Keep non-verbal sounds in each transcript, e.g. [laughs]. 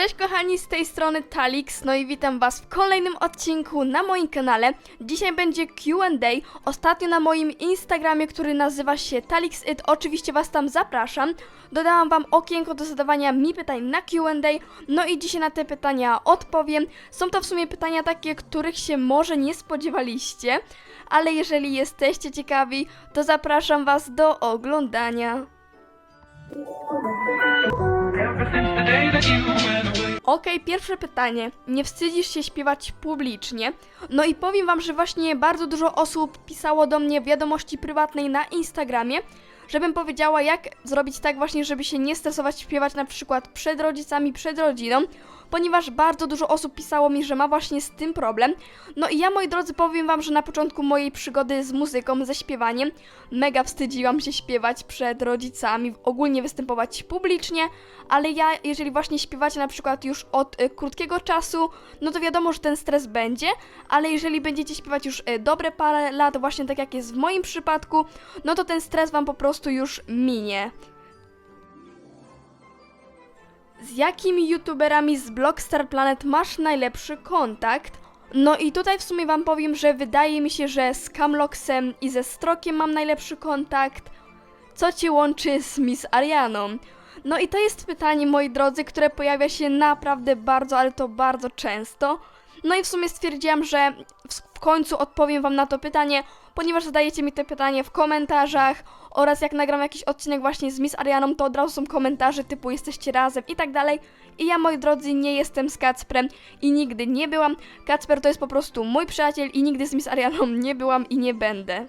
Cześć kochani, z tej strony Talix, no i witam was w kolejnym odcinku na moim kanale. Dzisiaj będzie Q&A, ostatnio na moim Instagramie, który nazywa się TalixIt, oczywiście was tam zapraszam. Dodałam wam okienko do zadawania mi pytań na Q&A, no i dzisiaj na te pytania odpowiem. Są to w sumie pytania takie, których się może nie spodziewaliście, ale jeżeli jesteście ciekawi, to zapraszam was do oglądania. Ever since the day that you went Okej, pierwsze pytanie. Nie wstydzisz się śpiewać publicznie? No i powiem wam, że właśnie bardzo dużo osób pisało do mnie wiadomości prywatnej na Instagramie, żebym powiedziała, jak zrobić tak właśnie, żeby się nie stresować śpiewać na przykład przed rodzicami, przed rodziną, ponieważ bardzo dużo osób pisało mi, że ma właśnie z tym problem. No i ja, moi drodzy, powiem wam, że na początku mojej przygody z muzyką, ze śpiewaniem, mega wstydziłam się śpiewać przed rodzicami, ogólnie występować publicznie, ale ja, jeżeli właśnie śpiewacie na przykład już od y, krótkiego czasu, no to wiadomo, że ten stres będzie, ale jeżeli będziecie śpiewać już y, dobre parę lat, właśnie tak jak jest w moim przypadku, no to ten stres wam po prostu już minie. Z jakimi youtuberami z Blockstar Planet masz najlepszy kontakt? No i tutaj w sumie wam powiem, że wydaje mi się, że z Camloxem i ze Strokiem mam najlepszy kontakt. Co cię łączy z Miss Arianą? No i to jest pytanie, moi drodzy, które pojawia się naprawdę bardzo, ale to bardzo często. No i w sumie stwierdziłam, że w, końcu odpowiem wam na to pytanie, ponieważ zadajecie mi te pytanie w komentarzach oraz jak nagram jakiś odcinek właśnie z Miss Arianą, to od razu są komentarze typu jesteście razem i tak dalej. I ja, moi drodzy, nie jestem z Kacprem i nigdy nie byłam. Kacper to jest po prostu mój przyjaciel i nigdy z Miss Arianą [laughs] nie byłam i nie będę.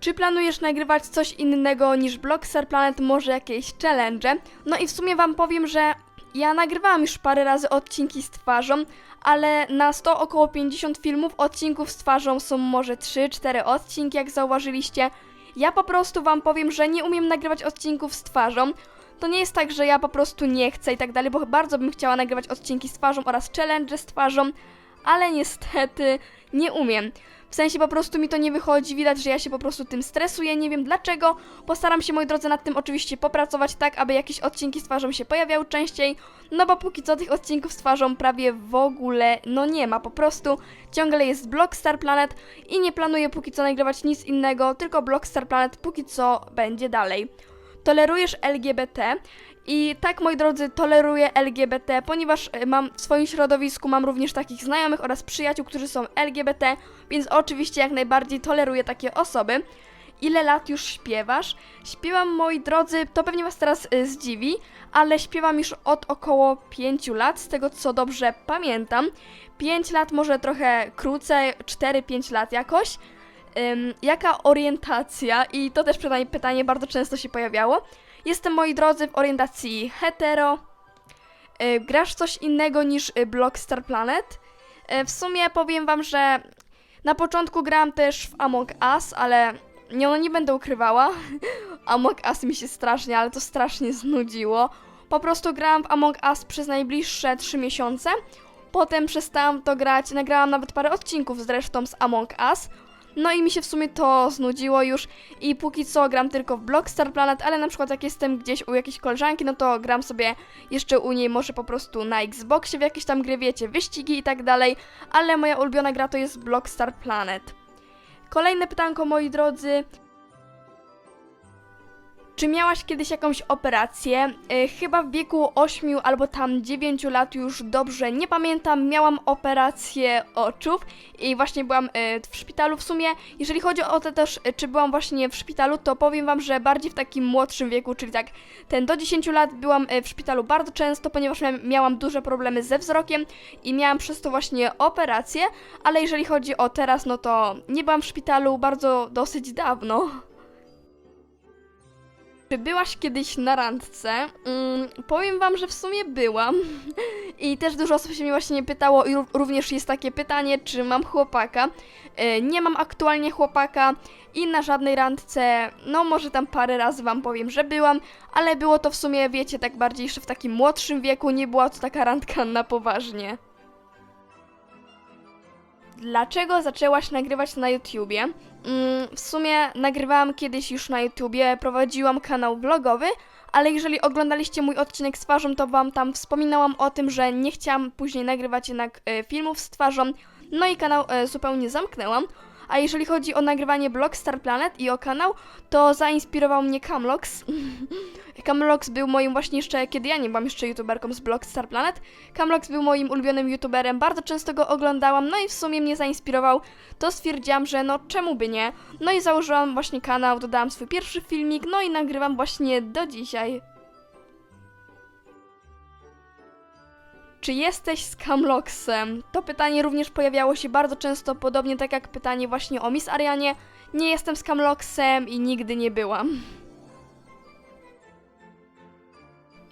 Czy planujesz nagrywać coś innego niż Blockstar Planet, może jakieś challenge? No i w sumie wam powiem, że ja nagrywałam już parę razy odcinki z twarzą, ale na 100 około 50 filmów odcinków z twarzą są może 3-4 odcinki, jak zauważyliście. Ja po prostu wam powiem, że nie umiem nagrywać odcinków z twarzą. To nie jest tak, że ja po prostu nie chcę i tak dalej, bo bardzo bym chciała nagrywać odcinki z twarzą oraz challenge z twarzą, ale niestety nie umiem. W sensie po prostu mi to nie wychodzi, widać, że ja się po prostu tym stresuję, nie wiem dlaczego. Postaram się, moi drodzy, nad tym oczywiście popracować tak, aby jakieś odcinki z twarzą się pojawiały częściej, no bo póki co tych odcinków z twarzą prawie w ogóle, no nie ma, po prostu ciągle jest Blockstar Planet i nie planuję póki co nagrywać nic innego, tylko Blockstar Planet póki co będzie dalej. Tolerujesz LGBT? I tak, moi drodzy, toleruję LGBT, ponieważ e, mam w swoim środowisku mam również takich znajomych oraz przyjaciół, którzy są LGBT, więc oczywiście jak najbardziej toleruję takie osoby. Ile lat już śpiewasz? Śpiewam, moi drodzy, to pewnie was teraz y, zdziwi, ale śpiewam już od około 5 lat, z tego co dobrze pamiętam. 5 lat, może trochę krócej, 4-5 lat jakoś. Ym, jaka orientacja? I to też pytanie, pytanie bardzo często się pojawiało. Jestem, moi drodzy, w orientacji hetero. Y, grasz coś innego niż y, Blockstar Planet? Y, w sumie powiem wam, że na początku grałam też w Among Us, ale nie, no nie będę ukrywała. [laughs] Among Us mi się strasznie, ale to strasznie znudziło. Po prostu grałam w Among Us przez najbliższe 3 miesiące. Potem przestałam to grać, nagrałam nawet parę odcinków zresztą z Among Us. No i mi się w sumie to znudziło już i póki co gram tylko w Blockstar Planet, ale na przykład jak jestem gdzieś u jakiejś koleżanki, no to gram sobie jeszcze u niej może po prostu na Xboxie w jakieś tam gry, wiecie, wyścigi i tak dalej, ale moja ulubiona gra to jest Blockstar Planet. Kolejne pytanko, moi drodzy. Czy miałaś kiedyś jakąś operację? E, chyba w wieku 8 albo tam 9 lat już dobrze nie pamiętam. Miałam operację oczów i właśnie byłam e, w szpitalu w sumie. Jeżeli chodzi o to też, e, czy byłam właśnie w szpitalu, to powiem wam, że bardziej w takim młodszym wieku, czyli tak ten do 10 lat byłam w szpitalu bardzo często, ponieważ mia- miałam duże problemy ze wzrokiem i miałam przez to właśnie operację, ale jeżeli chodzi o teraz, no to nie byłam w szpitalu bardzo dosyć dawno. Czy byłaś kiedyś na randce? Mm, powiem wam, że w sumie byłam. [laughs] I też dużo osób się mnie właśnie pytało i ró- również jest takie pytanie, czy mam chłopaka. E, nie mam aktualnie chłopaka i na żadnej randce, no może tam parę razy wam powiem, że byłam, ale było to w sumie, wiecie, tak bardziej jeszcze w takim młodszym wieku, nie była to taka randka na poważnie. Dlaczego zaczęłaś nagrywać na YouTubie? Mm, w sumie nagrywałam kiedyś już na YouTubie, prowadziłam kanał vlogowy, ale jeżeli oglądaliście mój odcinek z twarzą, to wam tam wspominałam o tym, że nie chciałam później nagrywać jednak e, filmów z twarzą, no i kanał e, zupełnie zamknęłam. A jeżeli chodzi o nagrywanie Blockstar Planet i o kanał, to zainspirował mnie Camlox. Camlox [laughs] był moim właśnie jeszcze, kiedy ja nie byłam jeszcze youtuberką z Blockstar Planet. Camlox był moim ulubionym youtuberem, bardzo często go oglądałam, no i w sumie mnie zainspirował. To stwierdziłam, że no czemu by nie? No i założyłam właśnie kanał, dodałam swój pierwszy filmik, no i nagrywam właśnie do dzisiaj. Czy jesteś z Camloxem? To pytanie również pojawiało się bardzo często, podobnie tak jak pytanie właśnie o Miss Arianie. Nie jestem z Camloxem i nigdy nie byłam.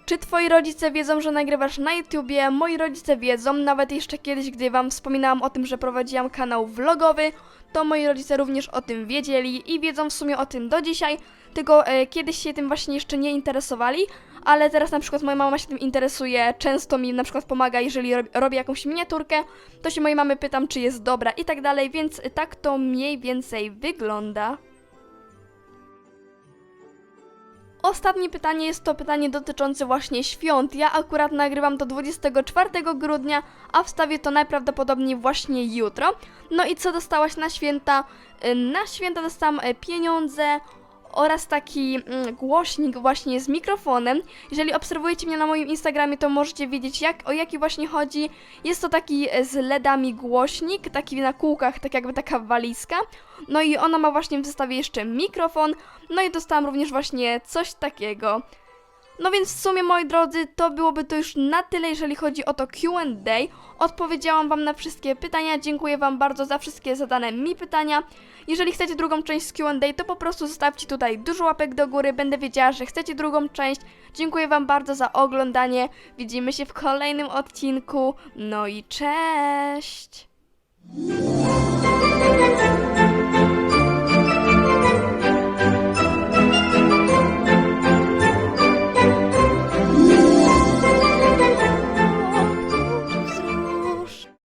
Czy twoi rodzice wiedzą, że nagrywasz na YouTubie? Moi rodzice wiedzą, nawet jeszcze kiedyś, gdy wam wspominałam o tym, że prowadziłam kanał vlogowy, to moi rodzice również o tym wiedzieli i wiedzą w sumie o tym do dzisiaj, tylko e, kiedyś się tym właśnie jeszcze nie interesowali, ale teraz na przykład moja mama się tym interesuje, często mi na przykład pomaga, jeżeli rob, robię jakąś miniaturkę, to się mojej mamy pytam, czy jest dobra i tak dalej, więc tak to mniej więcej wygląda. Ostatnie pytanie jest to pytanie dotyczące właśnie świąt. Ja akurat nagrywam to 24 grudnia, a wstawię to najprawdopodobniej właśnie jutro. No i co dostałaś na święta? Na święta dostałam e, pieniądze oraz taki mm, głośnik właśnie z mikrofonem. Jeżeli obserwujecie mnie na moim Instagramie, to możecie wiedzieć jak, o jaki właśnie chodzi. Jest to taki e, z LEDami głośnik, taki na kółkach, tak jakby taka walizka. No i ona ma właśnie w zestawie jeszcze mikrofon. No i dostałam również właśnie coś takiego. No więc w sumie, moi drodzy, to byłoby to już na tyle, jeżeli chodzi o to Q&A. Odpowiedziałam Wam na wszystkie pytania, dziękuję Wam bardzo za wszystkie zadane mi pytania. Jeżeli chcecie drugą część z Q&A, to po prostu zostawcie tutaj dużo łapek do góry, będę wiedziała, że chcecie drugą część. Dziękuję Wam bardzo za oglądanie, widzimy się w kolejnym odcinku, no i cześć!